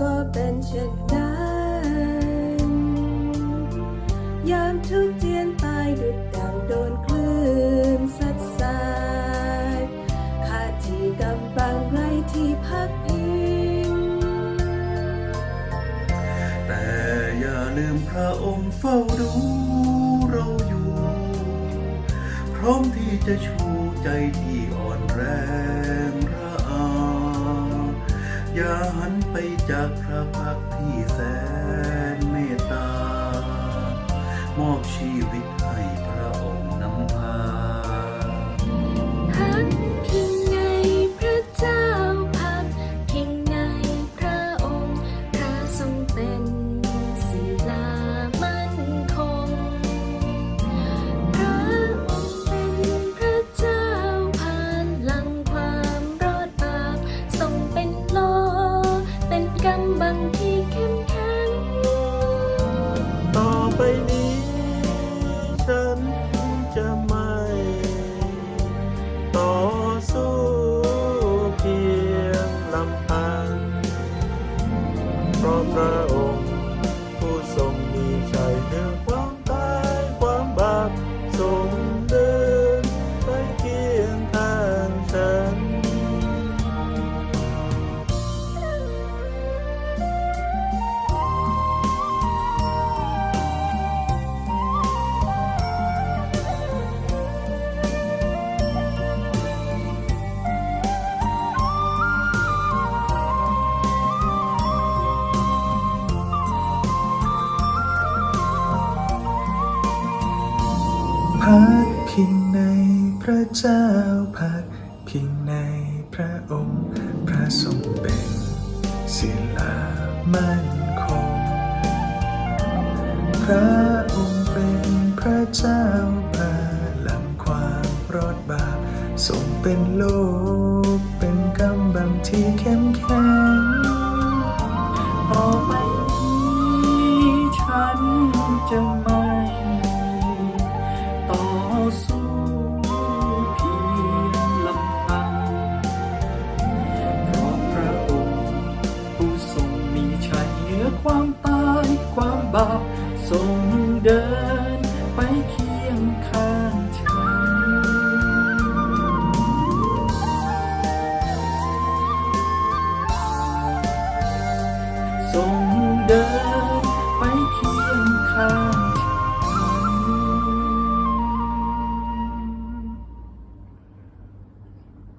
ก็เป็นเช่นนั้นยามทุกเจียนตายดุดดังโดนคลื่นสัดสายขาดที่กำบังไรที่พักพิงแต่อย่าลืมพระองค์เฝ้าดูเราอยู่ พร้อมที่จะชูใจที่อ่อนแรง อย่าหันไปจากพระพักตร์ที่แสนเมตตามอบชีวิต นี้ ฉันจะไม่ต่อสู้เพียงลำพังเพราะพระองค์ผู้ทรงมีชัยเหนือความตายความบาปทรง พักพิงในพระเจ้าพักพิงในพระองค์ พระทรงเป็นศิลามั่นคง พระองค์เป็นพระเจ้าพาลังความรอดบาปทรงเป็นโลกเป็นกำบังที่เข้มแข็งต่อไป ความตายความบาปทรงเดินไปเคี